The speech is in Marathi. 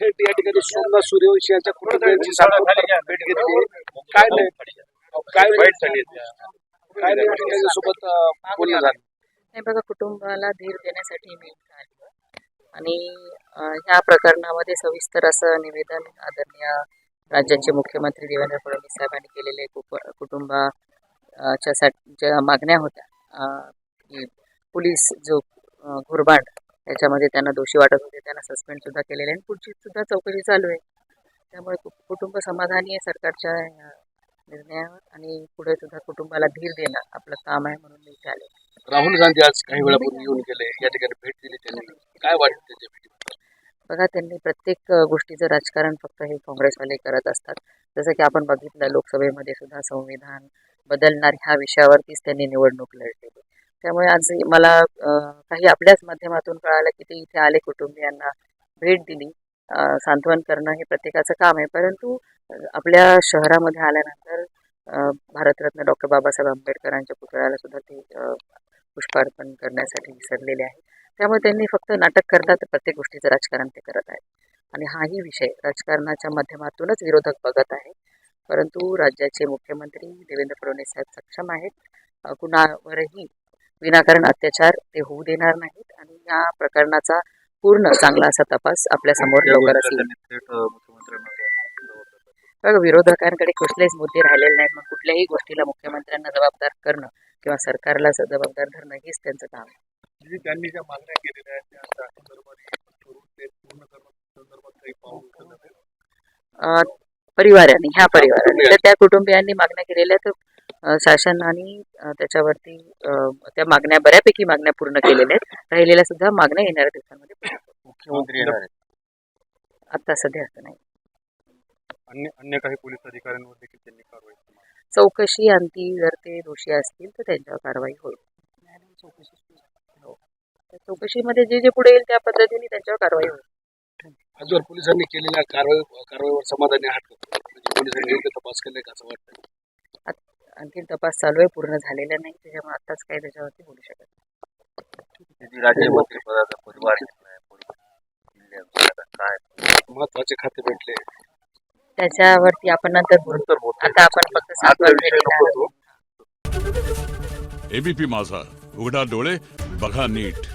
थेट या ठिकाणी सोमनाथ सूर्यवंशी यांच्या कुटुंबियांची सातत्याने भेट घेतली काय नाही. काय वाईट झाली. काय नाही अं, बोलणं झालं? हे बघा कुटुंबाला धीर देण्यासाठी मी इथं आली आणि ह्या प्रकरणामध्ये सविस्तर असं निवेदन आदरणीय राज्याचे मुख्यमंत्री देवेंद्र फडणवीस साहेबांनी केलेले कुटुंबाच्या साठी ज्या मागण्या होत्या की पोलीस जो घुरबाड याच्यामध्ये त्यांना दोषी वाटत होते. त्यांना सस्पेंड सुद्धा केलेले आहे आणि पुढची सुद्धा चौकशी चालू आहे. त्यामुळे कुटुंब समाधानी आहे सरकारच्या निर्णयावर आणि पुढे सुद्धा कुटुंबाला धीर देणं आपलं काम आहे म्हणून मी इथे आले राहुल गांधी आज काही वेळापूर्वी येऊन गेले. या ठिकाणी भेट दिली त्यांनी. काय वाटतं त्याच्या बघा त्यांनी प्रत्येक गोष्टीचं राजकारण फक्त हे काँग्रेसवाले करत असतात. जसं की आपण बघितलं लोकसभेमध्ये सुद्धा संविधान बदलणार ह्या विषयावरतीच त्यांनी निवडणूक लढलेली त्यामुळे आज मला काही आपल्याच माध्यमातून कळालं की ते इथे आले कुटुंबियांना भेट दिली. सांत्वन करणं हे प्रत्येकाचं काम आहे. परंतु आपल्या शहरामध्ये आल्यानंतर भारतरत्न डॉक्टर बाबासाहेब आंबेडकरांच्या पुतळ्याला सुद्धा ते पुष्पार्पण करण्यासाठी विसरलेले आहे. त्यामुळे त्यांनी फक्त नाटक करतात प्रत्येक गोष्टीचं राजकारण ते करत आहेत. आणि हाही विषय राजकारणाच्या माध्यमातूनच विरोधक बघत आहे. परंतु राज्याचे मुख्यमंत्री देवेंद्र फडणवीस साहेब सक्षम आहेत. कुणावरही विनाकारण अत्याचार ते होऊ देणार नाहीत आणि या प्रकरणाचा पूर्ण चांगला असा तपास आपल्यासमोर लवकरच येईल. विरोधकांकडे कुठलेच मुद्दे राहिलेले नाहीत. मग कुठल्याही गोष्टीला मुख्यमंत्र्यांना जबाबदार करणं किंवा सरकारला जबाबदार धरणं हेच त्यांचं काम आहे. जी त्यांनी ज्या मागण्या केलेल्या आहेत त्या पूर्ण संदर्भात परिवाराने ह्या परिवाराने. तर त्या कुटुंबियांनी मागण्या केलेल्या तर अ, शासनाने अ, त्याच्यावरती त्या मागण्या बऱ्यापैकी मागण्या पूर्ण केलेल्या आहेत राहिलेल्या सुद्धा मागण्या येणाऱ्या दिवसांमध्ये. मुख्यमंत्री येणार आहेत आता सध्या असं नाही अन्य अन्य काही पोलीस अधिकाऱ्यांवर देखील त्यांनी कारवाई केली. चौकशी अंती जर ते दोषी असतील तर त्यांच्यावर कारवाई होईल हो. चौकशीमध्ये जे जे पुढे येईल त्या पद्धतीने त्यांच्यावर कारवाई होईल आजवर पोलिसांनी केलेल्या कारवाई कारवाईवर समाधानी आहात का? म्हणजे पोलिसांनी योग्य तपास केलाय का असं वाटतं आणखीन तपास चालू आहे पूर्ण झालेला नाही त्याच्यामुळे आत्ताच काही त्याच्यावरती बोलू शकत नाही. जी राज्यमंत्री पदाचा परिवार काय महत्त्वाचे खाते भेटले त्याच्यावरती आपण नंतर. आता आपण फक्त सांगतो विषय नको तो. एबीपी माझा उघडा डोळे बघा नीट